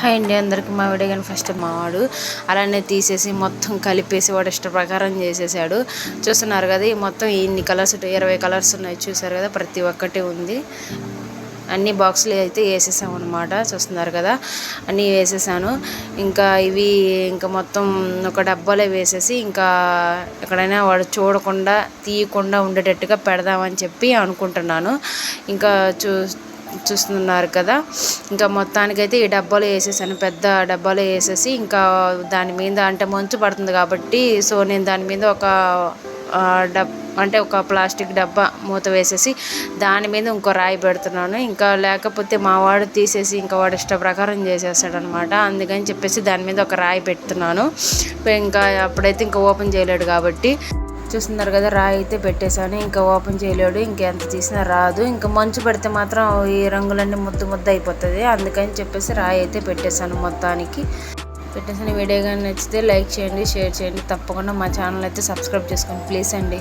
Hi అండి అందరికి మా వీడియో కానీ ఫస్ట్ మావాడు అలానే తీసేసి మొత్తం కలిపేసి వాడు ఇష్ట ప్రకారం చేసేసాడు. చూస్తున్నారు కదా ఈ మొత్తం ఇన్ని కలర్స్ ఇరవై కలర్స్ ఉన్నాయి చూసారు కదా ప్రతి ఒక్కటి ఉంది. అన్ని బాక్సులు అయితే వేసేసాం అనమాట చూస్తున్నారు కదా అన్నీ వేసేసాను. ఇంకా ఇవి ఇంకా మొత్తం ఒక డబ్బాలో వేసేసి ఇంకా ఎక్కడైనా వాడు చూడకుండా తీయకుండా ఉండేటట్టుగా పెడదామని చెప్పి అనుకుంటున్నాను. ఇంకా చూ చూస్తున్నారు కదా. ఇంకా మొత్తానికైతే ఈ డబ్బాలో వేసేసాను. పెద్ద డబ్బాలో వేసేసి ఇంకా దాని మీద అంటే మంచు పడుతుంది కాబట్టి సో నేను దాని మీద ఒక డబ్ అంటే ఒక ప్లాస్టిక్ డబ్బా మూత వేసేసి దాని మీద ఇంకో రాయి పెడుతున్నాను. ఇంకా లేకపోతే మా వాడు తీసేసి ఇంకా వాడు ఇష్ట ప్రకారం చేసేస్తాడనమాట. అందుకని చెప్పేసి దాని మీద ఒక రాయి పెడుతున్నాను. ఇంకా అప్పుడైతే ఇంకా ఓపెన్ చేయలేడు కాబట్టి. చూస్తున్నారు కదా రాయి అయితే పెట్టేశాను. ఇంకా ఓపెన్ చేయలేడు ఇంకెంత తీసినా రాదు. ఇంకా మంచు పడితే మాత్రం ఈ రంగులన్నీ ముద్దు ముద్ద అయిపోతుంది. అందుకని చెప్పేసి రాయి అయితే పెట్టేశాను మొత్తానికి. పెట్టేసిన వీడియో కానీ నచ్చితే లైక్ చేయండి షేర్ చేయండి. తప్పకుండా మా ఛానల్ అయితే సబ్స్క్రైబ్ చేసుకోండి. ప్లీజ్ అండి.